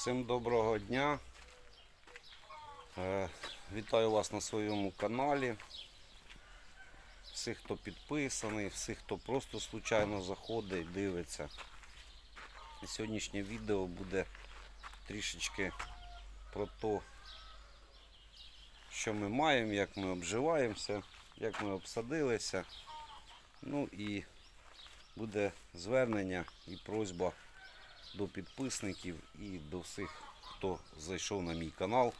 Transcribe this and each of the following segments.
Всім доброго дня. Е, Вітаю вас на своєму каналі. Всіх, хто підписаний, всіх, хто просто случайно заходить, дивиться. Сьогоднішнє відео буде трішечки про те, що ми маємо, як ми обживаємося, як ми обсадилися. Ну і буде звернення і просьба до підписників і до всіх, хто зайшов на мій канал,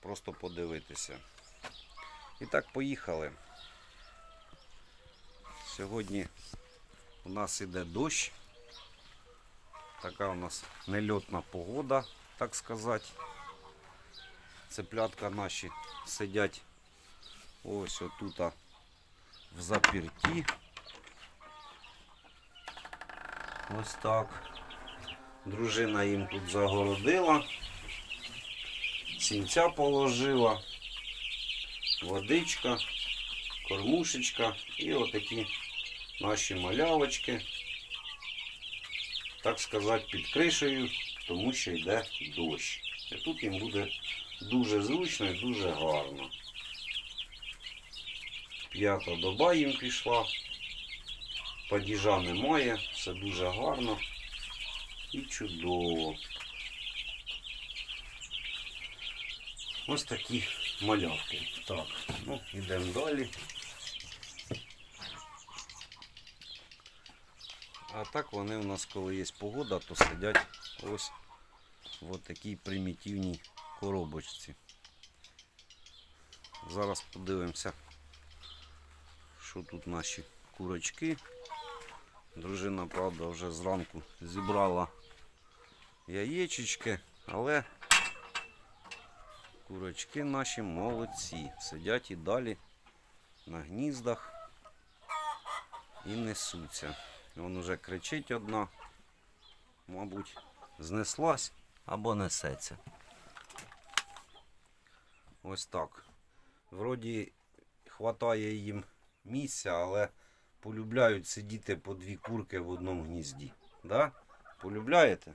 просто подивитися. І так, поїхали. Сьогодні у нас іде дощ. Така у нас нельотна погода, так сказати. Цеплятка наші сидять ось отут в запірті. Ось так. Дружина їм тут загородила, сінця положила, водичка, кормушечка і отакі наші малявочки. Так сказати, під кришею, тому що йде дощ. І тут їм буде дуже зручно і дуже гарно. П'ята доба їм пішла, падіжа немає, все дуже гарно і чудово. Ось такі малявки. Так, ну, йдемо далі. А так вони у нас, коли є погода, то сидять ось в такій примітивній коробочці. Зараз подивимося, що тут наші курочки. Дружина, правда, вже зранку зібрала яєчечки, але курочки наші молодці. Сидять і далі на гніздах і несуться. Вон уже кричить одна, мабуть, знеслась або несеться. Ось так. Вроді хватає їм місця, але полюбляють сидіти по дві курки в одному гнізді. Да? Полюбляєте?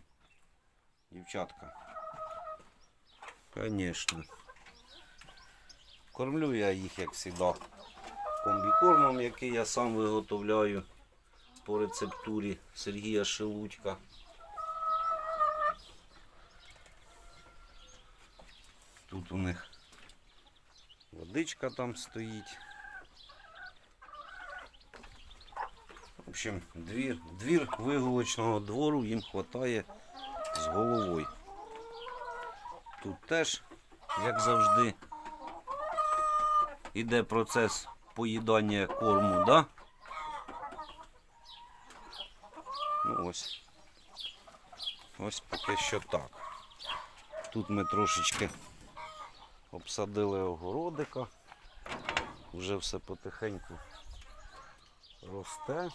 Дівчатка? Звісно. Кормлю я їх, як завжди, комбікормом, який я сам виготовляю по рецептурі Сергія Шелудька. Тут у них водичка там стоїть. В общем, двір, двір вигулочного двору їм вистачає з головою. Тут теж, як завжди, іде процес поїдання корму, да? Ну ось. Ось поки що так. Тут ми трошечки обсадили огородика. Вже все потихеньку росте.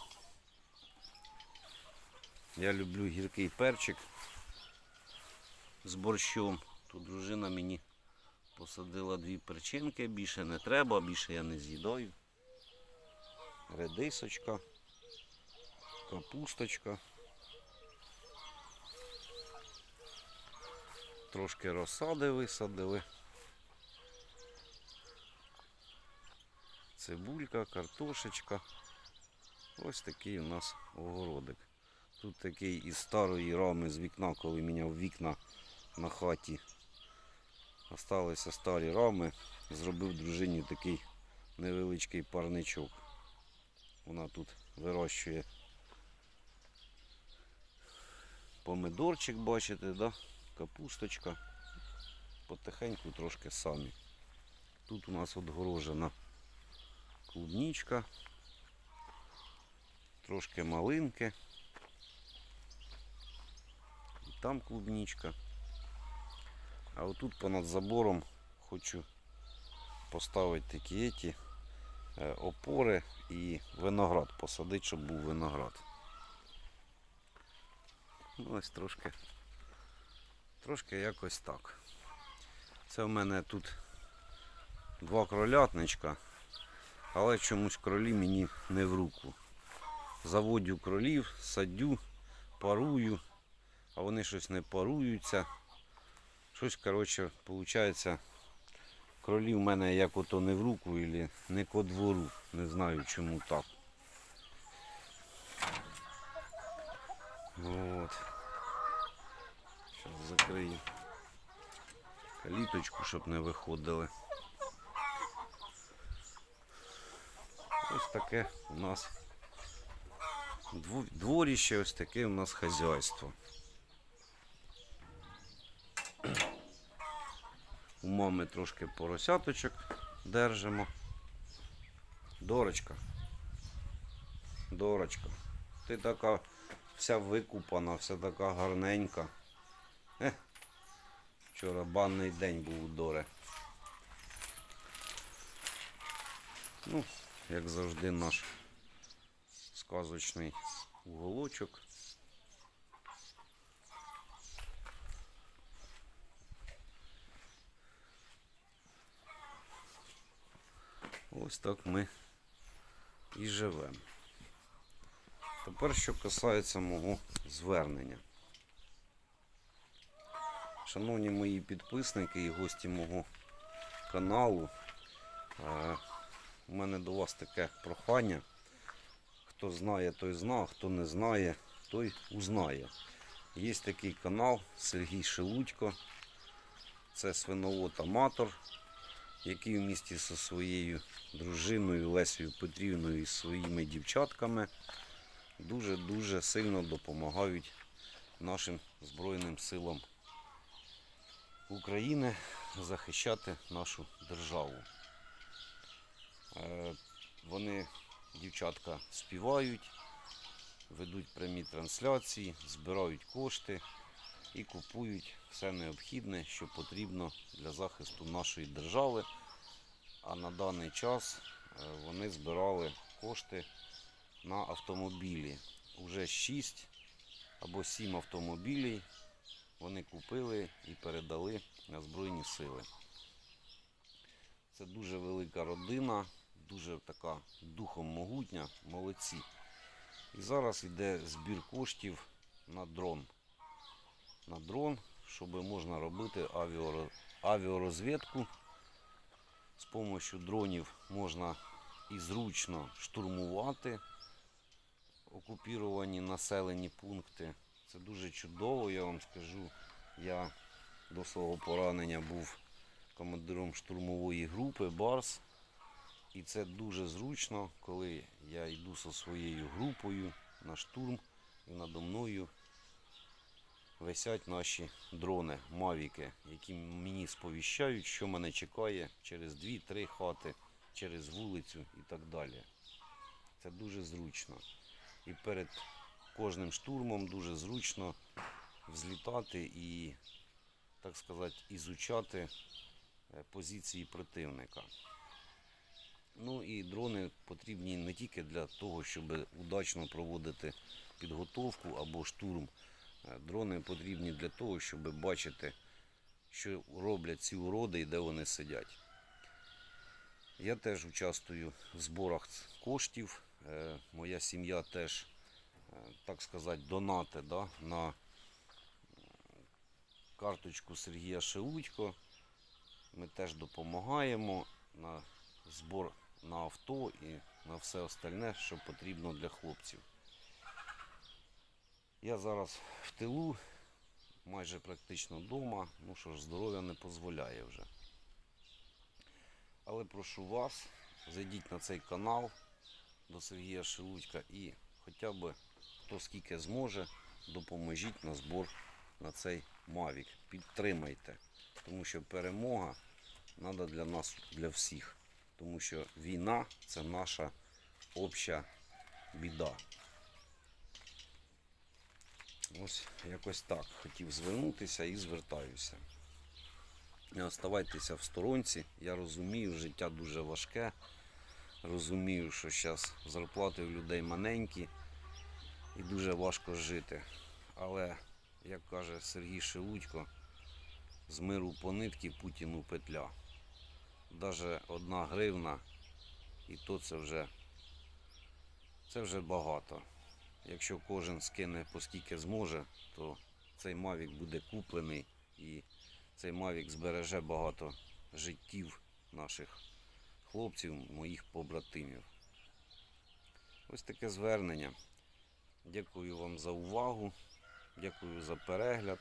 Я люблю гіркий перчик з борщом. Тут дружина мені посадила дві перчинки, більше не треба, більше я не з'їдаю. Редисочка, капусточка. Трошки розсади висадили. Цибулька, картошечка. Ось такий у нас огородик. Тут такий із старої рами з вікна, коли міняв вікна на хаті. Осталися старі рами. Зробив дружині такий невеличкий парничок. Вона тут вирощує помидорчик, бачите, да? капусточка. Потихеньку трошки самі. Тут у нас отгорожена клубничка, трошки малинки. Там клубничка. А отут понад забором хочу поставити такі еті, опори і виноград посадити, щоб був виноград. Ну, ось трошки, трошки якось так. Це в мене тут два кролятничка, але чомусь кролі мені не в руку. Заводю кролів, садю, парую, а вони щось не паруються. Щось, коротше, виходить, кролі в мене як ото не в руку, або не ко двору. Не знаю чому так. От. Зараз закрию каліточку, щоб не виходили. Ось таке у нас дво- дворіще, ось таке у нас хазяйство. У мами трошки поросяточок держимо. Дорочка. Дорочка. Ти така вся викупана, вся така гарненька. Ех. Вчора банний день був у Доре. Ну, як завжди, наш сказочний уголочок. Ось так ми і живемо. Тепер, що касається мого звернення. Шановні мої підписники і гості мого каналу, е, у мене до вас таке прохання. Хто знає, той знав, хто не знає, той узнає. Є такий канал Сергій Шелудько. Це свиновод-аматор, який в місті зі своєю дружиною Лесією Петрівною і своїми дівчатками дуже-дуже сильно допомагають нашим Збройним силам України захищати нашу державу. Е, Вони, дівчатка, співають, ведуть прямі трансляції, збирають кошти і купують все необхідне, що потрібно для захисту нашої держави. А на даний час е, вони збирали кошти на автомобілі. Уже 6 або 7 автомобілів вони купили і передали на Збройні сили. Це дуже велика родина, дуже така духом могутня, молодці. І зараз йде збір коштів на дрон. На дрон, щоб можна робити авіарозвідку. З допомогою дронів можна і зручно штурмувати окупіровані населені пункти. Це дуже чудово, я вам скажу. Я до свого поранення був командиром штурмової групи Барс. І це дуже зручно, коли я йду зі своєю групою на штурм і надо мною висять наші дрони, мавіки, які мені сповіщають, що мене чекає через 2-3 хати, через вулицю і так далі. Це дуже зручно. І перед кожним штурмом дуже зручно взлітати і, так сказати, ізучати е, позиції противника. Ну і дрони потрібні не тільки для того, щоб удачно проводити підготовку або штурм. Дрони потрібні для того, щоб бачити, що роблять ці уроди і де вони сидять. Я теж участвую в зборах коштів. Е, Моя сім'я теж, е, так сказати, донати да, на карточку Сергія Шелудько. Ми теж допомагаємо на збор на авто і на все остальне, що потрібно для хлопців. Я зараз в тилу, майже практично вдома, ну що ж, здоров'я не дозволяє вже. Але прошу вас, зайдіть на цей канал до Сергія Шелудька і хоча б хто скільки зможе, допоможіть на збор на цей Мавік. Підтримайте, тому що перемога треба для нас, для всіх. Тому що війна це наша обща біда. Ось якось так хотів звернутися і звертаюся. Не оставайтеся в сторонці. Я розумію, життя дуже важке. Розумію, що зараз зарплати у людей маленькі і дуже важко жити. Але, як каже Сергій Шелудько, з миру по нитки Путіну петля. Даже одна гривна, і то це вже, це вже багато. Якщо кожен скине по скільки зможе, то цей Мавік буде куплений і цей Мавік збереже багато життів наших хлопців, моїх побратимів. Ось таке звернення. Дякую вам за увагу, дякую за перегляд,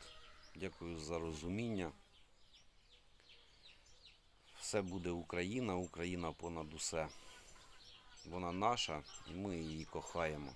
дякую за розуміння. Все буде Україна, Україна понад усе. Вона наша і ми її кохаємо.